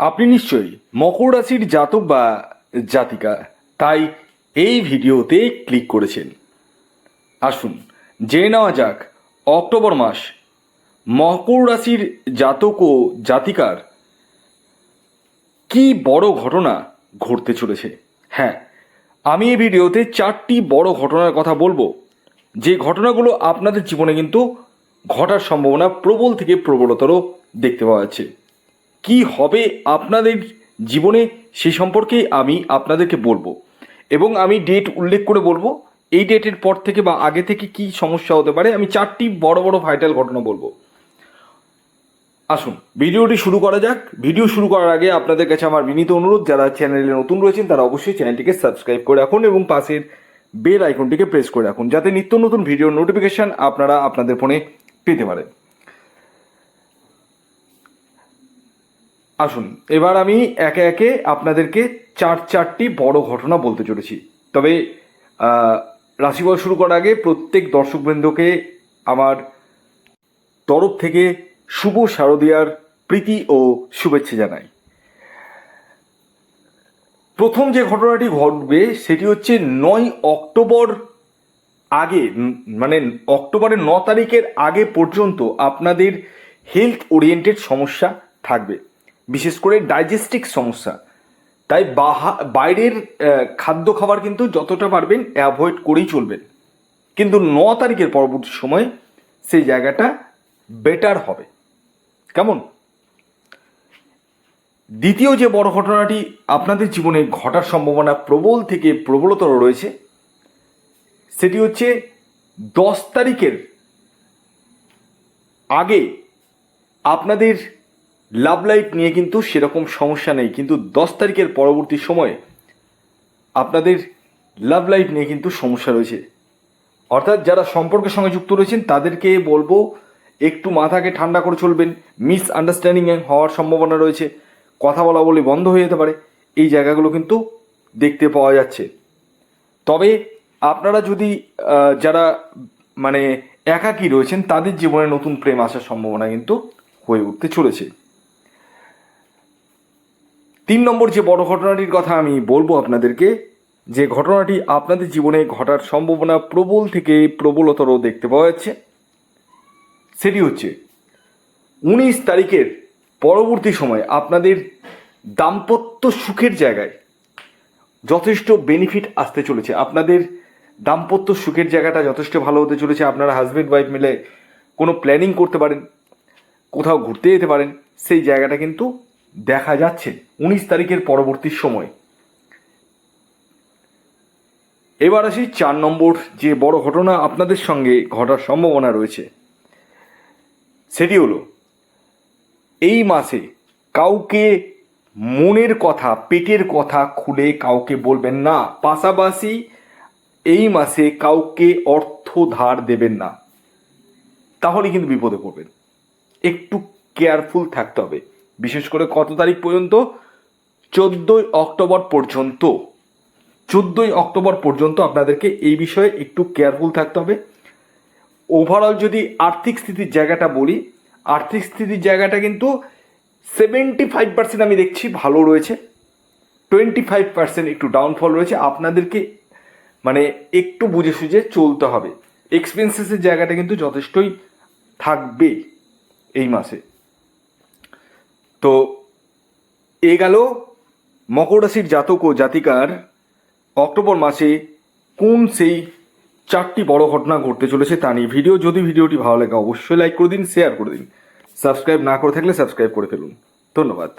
আপনি নিশ্চয়ই মকর রাশির জাতক বা জাতিকা, তাই এই ভিডিওতে ক্লিক করেছেন। আসুন, জেনে নেওয়া যাক, অক্টোবর মাস, মকর রাশির জাতক ও জাতিকার কি বড় ঘটনা ঘটতে চলেছে? হ্যাঁ আমি এই ভিডিওতে চারটি বড় ঘটনার কথা বলব। যে ঘটনাগুলো আপনাদের জীবনে কিন্তু ঘটার সম্ভাবনা প্রবল থেকে প্রবলতর দেখতে পাওয়া যাচ্ছে। কি হবে আপনাদের জীবনে সে সম্পর্কেই আমি আপনাদেরকে বলব। এবং আমি ডেট উল্লেখ করে বলব, এই ডেটের পর থেকে বা আগে থেকে কি সমস্যা হতে পারে, আমি চারটি বড় বড় ভাইটাল ঘটনা বলব। আসুন, ভিডিওটি শুরু করা যাক। ভিডিও শুরু করার আগে আপনাদের কাছে আমার বিনীত অনুরোধ, যারা চ্যানেলে নতুন রয়েছেন, তারা অবশ্যই চ্যানেলটিকে সাবস্ক্রাইব করে রাখুন এবং পাশের বেল আইকনটিকে প্রেস করে রাখুন, যাতে নিত্য নতুন ভিডিওর নোটিফিকেশন আপনারা আপনাদের ফোনে পেতে পারেন। আসুন, এবার আমি একে একে আপনাদেরকে চার চারটি বড় ঘটনা বলতে চলেছি। তবে রাশিফল শুরু করার আগে প্রত্যেক দর্শকবৃন্দকে আমার তরফ থেকে শুভ শারদীয়ার প্রীতি ও শুভেচ্ছা জানাই। প্রথম যে ঘটনাটি ঘটবে সেটি হচ্ছে নয় অক্টোবর আগে মানে অক্টোবরের ন তারিখের আগে পর্যন্ত আপনাদের হেলথ ওরিয়েন্টেড সমস্যা থাকবে। বিশেষ করে ডাইজেস্টিক সমস্যা। তাই বাহা, বাইরের খাদ্য খাবার কিন্তু যতটা পারবেন অ্যাভয়েড করেই চলবেন। কিন্তু ন তারিখের পরবর্তী সময়ে সেই জায়গাটা বেটার হবে। কেমন? দ্বিতীয় যে বড় ঘটনাটি আপনাদের জীবনে ঘটার সম্ভাবনা প্রবল থেকে প্রবলতর রয়েছে, সেটি হচ্ছে দশ তারিখের আগে আপনাদের লাভ লাইফ নিয়ে কিন্তু সেরকম সমস্যা নেই। কিন্তু দশ তারিখের পরবর্তী সময়ে আপনাদের লাভ লাইফ নিয়ে কিন্তু সমস্যা রয়েছে। অর্থাৎ যারা সম্পর্কের সঙ্গে যুক্ত রয়েছেন, তাদেরকে বলব, একটু মাথাকে ঠান্ডা করে চলবেন। মিস আন্ডারস্ট্যান্ডিং হওয়ার সম্ভাবনা রয়েছে। কথা বলা বলে বন্ধ হয়ে যেতে পারে। এই জায়গাগুলো কিন্তু দেখতে পাওয়া যাচ্ছে। তবে আপনারা যদি যারা মানে একাকী রয়েছেন, তাদের জীবনে নতুন প্রেম আসার সম্ভাবনা কিন্তু হয়ে উঠতে চলেছে। তিন নম্বর যে বড় ঘটনাটির কথা আমি বলব আপনাদেরকে, যে ঘটনাটি আপনাদের জীবনে ঘটার সম্ভাবনা প্রবল থেকে প্রবলতর দেখতে পাওয়া যাচ্ছে। সেটি হচ্ছে, উনিশ তারিখের পরবর্তী সময় আপনাদের দাম্পত্য সুখের জায়গায় যথেষ্ট বেনিফিট আসতে চলেছে। আপনাদের দাম্পত্য সুখের জায়গাটা যথেষ্ট ভালো হতে চলেছে। আপনারা হাজব্যান্ড ওয়াইফ মিলে কোনো প্ল্যানিং করতে পারেন, কোথাও ঘুরতে যেতে পারেন, সেই জায়গাটা কিন্তু দেখা যাচ্ছে উনিশ তারিখের পরবর্তী সময়। এবার আসি চার নম্বর যে বড় ঘটনা আপনাদের সঙ্গে ঘটার সম্ভাবনা রয়েছে। সেটি হলো, এই মাসে কাউকে মনের কথা, পেটের কথা খুলে কাউকে বলবেন না। পাশাপাশি এই মাসে কাউকে অর্থ ধার দেবেন না। তাহলে কিন্তু বিপদে পড়বেন। একটু কেয়ারফুল থাকতে হবে। বিশেষ করে কত তারিখ পর্যন্ত? চোদ্দোই অক্টোবর পর্যন্ত। চোদ্দোই অক্টোবর পর্যন্ত আপনাদেরকে এই বিষয়ে একটু কেয়ারফুল থাকতে হবে। ওভারঅল যদি আর্থিক স্থিতির জায়গাটা বলি, আর্থিক স্থিতির জায়গাটা কিন্তু সেভেন্টি ফাইভ পার্সেন্ট আমি দেখছি ভালো রয়েছে। টোয়েন্টি ফাইভ পার্সেন্ট একটু ডাউনফল রয়েছে। আপনাদেরকে মানে একটু বুঝে সুঝে চলতে হবে। এক্সপেন্সেসের জায়গাটা কিন্তু যথেষ্টই থাকবে এই মাসে। তো এ গেল মকর রাশির জাতক ও জাতিকার অক্টোবর মাসে কোন সেই চারটি বড় ঘটনা ঘটতে চলেছে তা নিয়ে ভিডিও। যদি ভিডিওটি ভালো লাগে, অবশ্যই লাইক করে দিন শেয়ার করে দিন। সাবস্ক্রাইব না করে থাকলে সাবস্ক্রাইব করে ফেলুন। ধন্যবাদ।